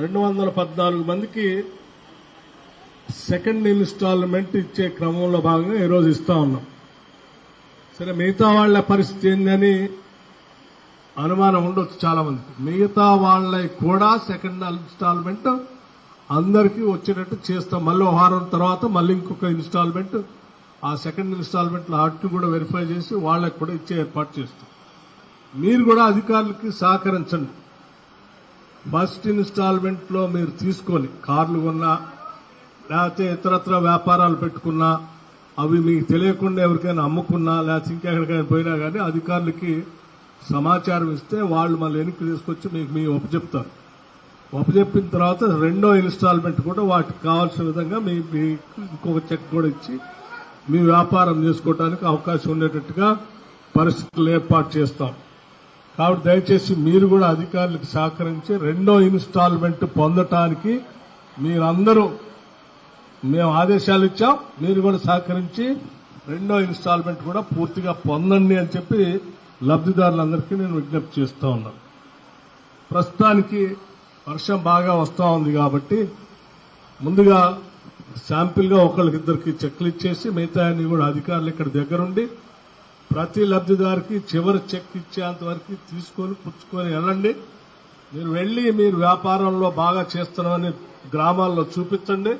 రెండు వందల పద్నాలుగు మందికి సెకండ్ ఇన్స్టాల్మెంట్ ఇచ్చే క్రమంలో భాగంగా ఈరోజు ఇస్తా ఉన్నాం. సరే మిగతా వాళ్ళ పరిస్థితి ఏందని అనుమానం ఉండొచ్చు చాలా మందికి మిగతా వాళ్ళకి కూడా సెకండ్ ఇన్స్టాల్మెంట్ అందరికీ వచ్చేటట్టు చేస్తాం. మళ్ళీ వారం తర్వాత మళ్ళీ ఇంకొక ఇన్స్టాల్మెంట్ ఆ సెకండ్ ఇన్స్టాల్మెంట్ వాటిని కూడా వెరిఫై చేసి వాళ్ళకి కూడా ఇచ్చే ఏర్పాటు చేస్తాం. మీరు కూడా అధికారులకి సహకరించండి. ఫస్ట్ ఇన్స్టాల్మెంట్లో మీరు తీసుకొని కార్లు కొన్నా లేకపోతే ఇతరత్ర వ్యాపారాలు పెట్టుకున్నా అవి మీకు తెలియకుండా ఎవరికైనా అమ్ముకున్నా లేకపోతే ఇంకెక్కడికైనా పోయినా కానీ అధికారులకి సమాచారం ఇస్తే వాళ్ళు మళ్ళీ వెనక్కి తీసుకొచ్చి మీకు మీ ఒప్పచెప్తారు ఒప్పచెప్పిన తర్వాత రెండో ఇన్స్టాల్మెంట్ కూడా వాటికి కావాల్సిన విధంగా మీ మీకు ఇంకొక చెక్ కూడా ఇచ్చి మీ వ్యాపారం చేసుకోవడానికి అవకాశం ఉండేటట్టుగా పరిస్థితులు ఏర్పాటు చేస్తాం. కాబట్టి దయచేసి మీరు కూడా అధికారులకు సహకరించి రెండో ఇన్స్టాల్మెంట్ పొందటానికి మీరందరూ మేము ఆదేశాలు ఇచ్చాం. మీరు కూడా సహకరించి రెండో ఇన్స్టాల్మెంట్ కూడా పూర్తిగా పొందండి అని చెప్పి లబ్దిదారులందరికీ నేను విజ్ఞప్తి చేస్తూ ఉన్నాను ప్రస్తుతానికి వర్షం బాగా వస్తూ ఉంది కాబట్టి ముందుగా శాంపిల్గా ఒకళ్ళకిద్దరికి చెక్లు ఇచ్చేసి మిగతా అన్ని కూడా అధికారులు ఇక్కడ దగ్గరుండి ప్రతి లబ్దిదారికి చివరి చెక్ ఇచ్చేంత వరకు తీసుకొని పుచ్చుకొని వెళ్ళండి. మీరు వెళ్ళి మీరు వ్యాపారంలో బాగా చేస్తున్నామని గ్రామాల్లో చూపించండి.